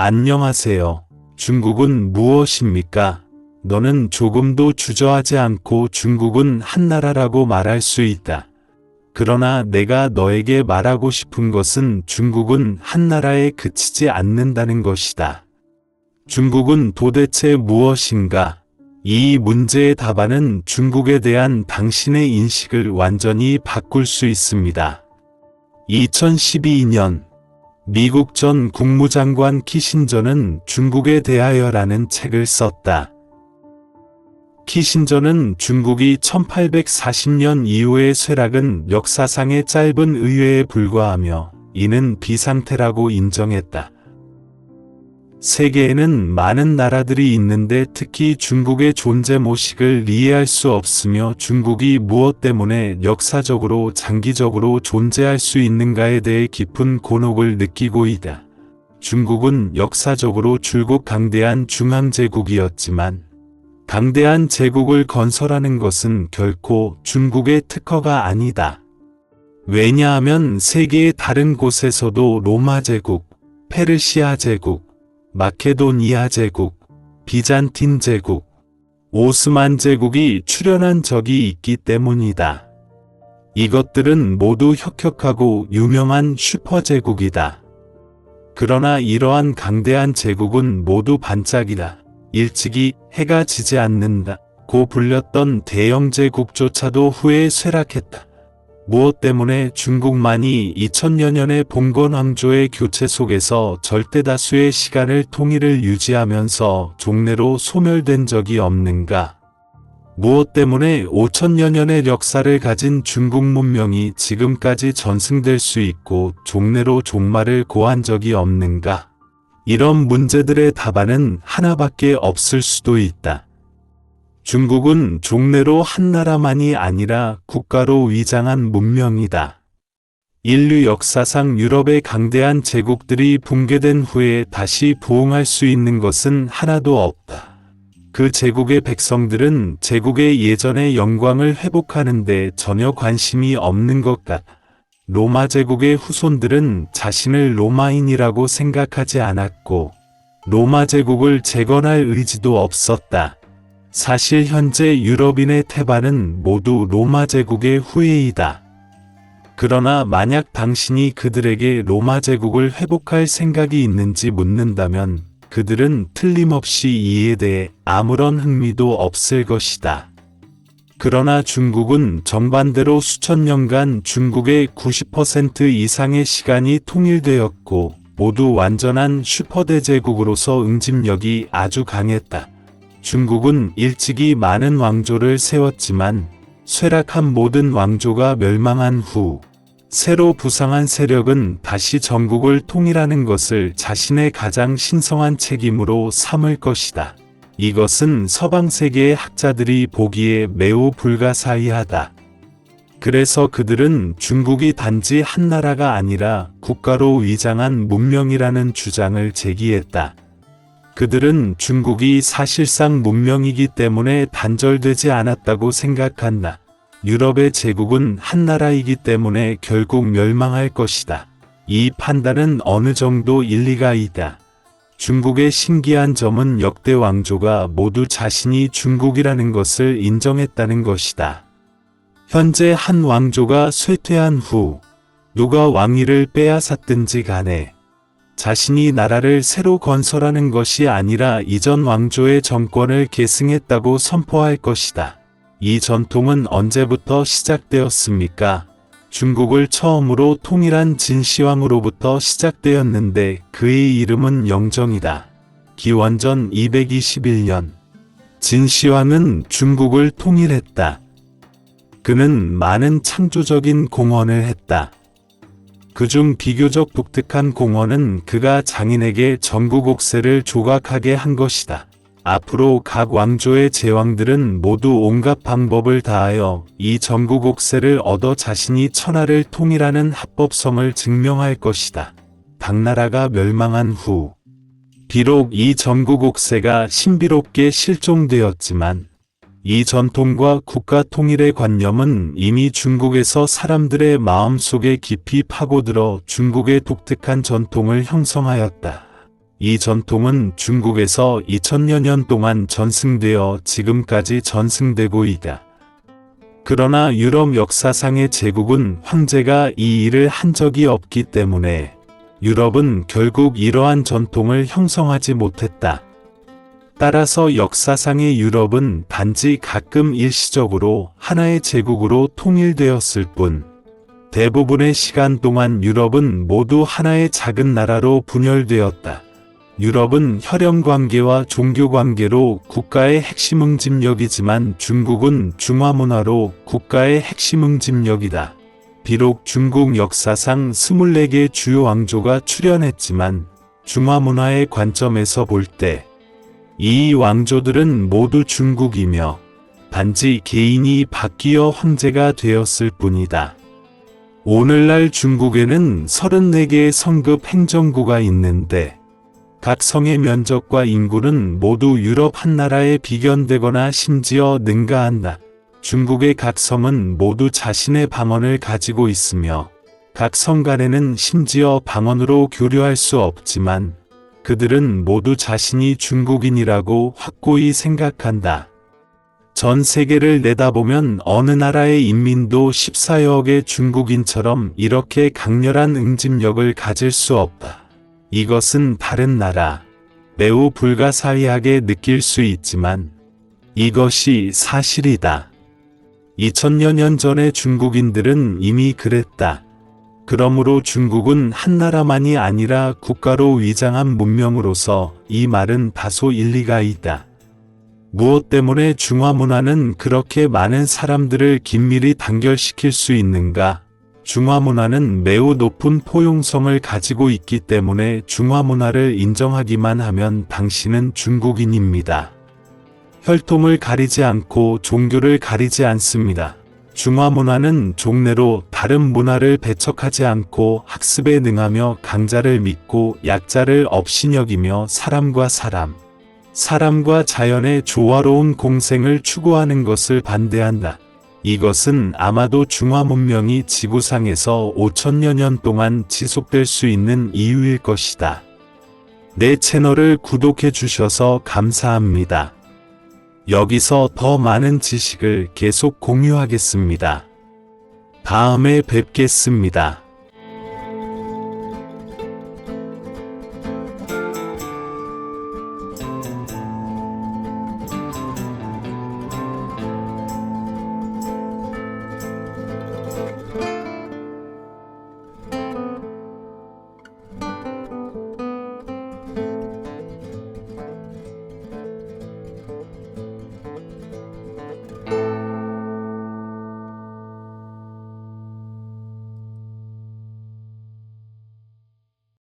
안녕하세요. 중국은 무엇입니까? 너는 조금도 주저하지 않고 중국은 한 나라라고 말할 수 있다. 그러나 내가 너에게 말하고 싶은 것은 중국은 한 나라에 그치지 않는다는 것이다. 중국은 도대체 무엇인가? 이 문제의 답안은 중국에 대한 당신의 인식을 완전히 바꿀 수 있습니다. 2012년 미국 전 국무장관 키신저는 중국에 대하여라는 책을 썼다. 키신저는 중국이 1840년 이후의 쇠락은 역사상의 짧은 의회에 불과하며 이는 비상태라고 인정했다. 세계에는 많은 나라들이 있는데 특히 중국의 존재 모식을 이해할 수 없으며 중국이 무엇 때문에 역사적으로 장기적으로 존재할 수 있는가에 대해 깊은 곤혹을 느끼고 있다. 중국은 역사적으로 줄곧 강대한 중앙제국이었지만 강대한 제국을 건설하는 것은 결코 중국의 특허가 아니다. 왜냐하면 세계의 다른 곳에서도 로마 제국, 페르시아 제국, 마케도니아 제국, 비잔틴 제국, 오스만 제국이 출현한 적이 있기 때문이다. 이것들은 모두 혁혁하고 유명한 슈퍼제국이다. 그러나 이러한 강대한 제국은 모두 반짝이다. 일찍이 해가 지지 않는다. 고 불렸던 대영 제국조차도 후에 쇠락했다. 무엇 때문에 중국만이 2000여 년의 봉건 왕조의 교체 속에서 절대 다수의 시간을 통일을 유지하면서 종래로 소멸된 적이 없는가? 무엇 때문에 5천여 년의 역사를 가진 중국 문명이 지금까지 전승될 수 있고 종래로 종말을 고한 적이 없는가? 이런 문제들의 답안은 하나밖에 없을 수도 있다. 중국은 종래로 한 나라만이 아니라 국가로 위장한 문명이다. 인류 역사상 유럽의 강대한 제국들이 붕괴된 후에 다시 부흥할 수 있는 것은 하나도 없다. 그 제국의 백성들은 제국의 예전의 영광을 회복하는데 전혀 관심이 없는 것 같다. 로마 제국의 후손들은 자신을 로마인이라고 생각하지 않았고 로마 제국을 재건할 의지도 없었다. 사실 현재 유럽인의 태반은 모두 로마 제국의 후예이다. 그러나 만약 당신이 그들에게 로마 제국을 회복할 생각이 있는지 묻는다면 그들은 틀림없이 이에 대해 아무런 흥미도 없을 것이다. 그러나 중국은 정반대로 수천 년간 중국의 90% 이상의 시간이 통일되었고 모두 완전한 슈퍼대제국으로서 응집력이 아주 강했다. 중국은 일찍이 많은 왕조를 세웠지만 쇠락한 모든 왕조가 멸망한 후 새로 부상한 세력은 다시 전국을 통일하는 것을 자신의 가장 신성한 책임으로 삼을 것이다. 이것은 서방 세계의 학자들이 보기에 매우 불가사의하다. 그래서 그들은 중국이 단지 한 나라가 아니라 국가로 위장한 문명이라는 주장을 제기했다. 그들은 중국이 사실상 문명이기 때문에 단절되지 않았다고 생각한다. 유럽의 제국은 한 나라이기 때문에 결국 멸망할 것이다. 이 판단은 어느 정도 일리가 있다. 중국의 신기한 점은 역대 왕조가 모두 자신이 중국이라는 것을 인정했다는 것이다. 현재 한 왕조가 쇠퇴한 후 누가 왕위를 빼앗았든지 간에 자신이 나라를 새로 건설하는 것이 아니라 이전 왕조의 정권을 계승했다고 선포할 것이다. 이 전통은 언제부터 시작되었습니까? 중국을 처음으로 통일한 진시황으로부터 시작되었는데 그의 이름은 영정이다. 기원전 221년 진시황은 중국을 통일했다. 그는 많은 창조적인 공헌을 했다. 그중 비교적 독특한 공헌은 그가 장인에게 전국 옥세를 조각하게 한 것이다. 앞으로 각 왕조의 제왕들은 모두 온갖 방법을 다하여 이 전국 옥세를 얻어 자신이 천하를 통일하는 합법성을 증명할 것이다. 당나라가 멸망한 후 비록 이 전국 옥세가 신비롭게 실종되었지만 이 전통과 국가 통일의 관념은 이미 중국에서 사람들의 마음 속에 깊이 파고들어 중국의 독특한 전통을 형성하였다. 이 전통은 중국에서 2000여 년 동안 전승되어 지금까지 전승되고 있다. 그러나 유럽 역사상의 제국은 황제가 이 일을 한 적이 없기 때문에 유럽은 결국 이러한 전통을 형성하지 못했다. 따라서 역사상의 유럽은 단지 가끔 일시적으로 하나의 제국으로 통일되었을 뿐, 대부분의 시간 동안 유럽은 모두 하나의 작은 나라로 분열되었다. 유럽은 혈연 관계와 종교 관계로 국가의 핵심 응집력이지만 중국은 중화 문화로 국가의 핵심 응집력이다. 비록 중국 역사상 24개 주요 왕조가 출현했지만 중화 문화의 관점에서 볼때 이 왕조들은 모두 중국이며 단지 개인이 바뀌어 황제가 되었을 뿐이다. 오늘날 중국에는 34개의 성급 행정구가 있는데 각 성의 면적과 인구는 모두 유럽 한 나라에 비견되거나 심지어 능가한다. 중국의 각 성은 모두 자신의 방언을 가지고 있으며 각 성 간에는 심지어 방언으로 교류할 수 없지만 그들은 모두 자신이 중국인이라고 확고히 생각한다. 전 세계를 내다보면 어느 나라의 인민도 14여억의 중국인처럼 이렇게 강렬한 응집력을 가질 수 없다. 이것은 다른 나라, 매우 불가사의하게 느낄 수 있지만 이것이 사실이다. 2000여 년 전의 중국인들은 이미 그랬다. 그러므로 중국은 한 나라만이 아니라 국가로 위장한 문명으로서 이 말은 다소 일리가 있다. 무엇 때문에 중화 문화는 그렇게 많은 사람들을 긴밀히 단결시킬 수 있는가? 중화 문화는 매우 높은 포용성을 가지고 있기 때문에 중화 문화를 인정하기만 하면 당신은 중국인입니다. 혈통을 가리지 않고 종교를 가리지 않습니다. 중화 문화는 종래로 다른 문화를 배척하지 않고 학습에 능하며 강자를 믿고 약자를 업신여기며 사람과 사람, 사람과 자연의 조화로운 공생을 추구하는 것을 반대한다. 이것은 아마도 중화 문명이 지구상에서 5천여 년 동안 지속될 수 있는 이유일 것이다. 내 채널을 구독해 주셔서 감사합니다. 여기서 더 많은 지식을 계속 공유하겠습니다. 다음에 뵙겠습니다.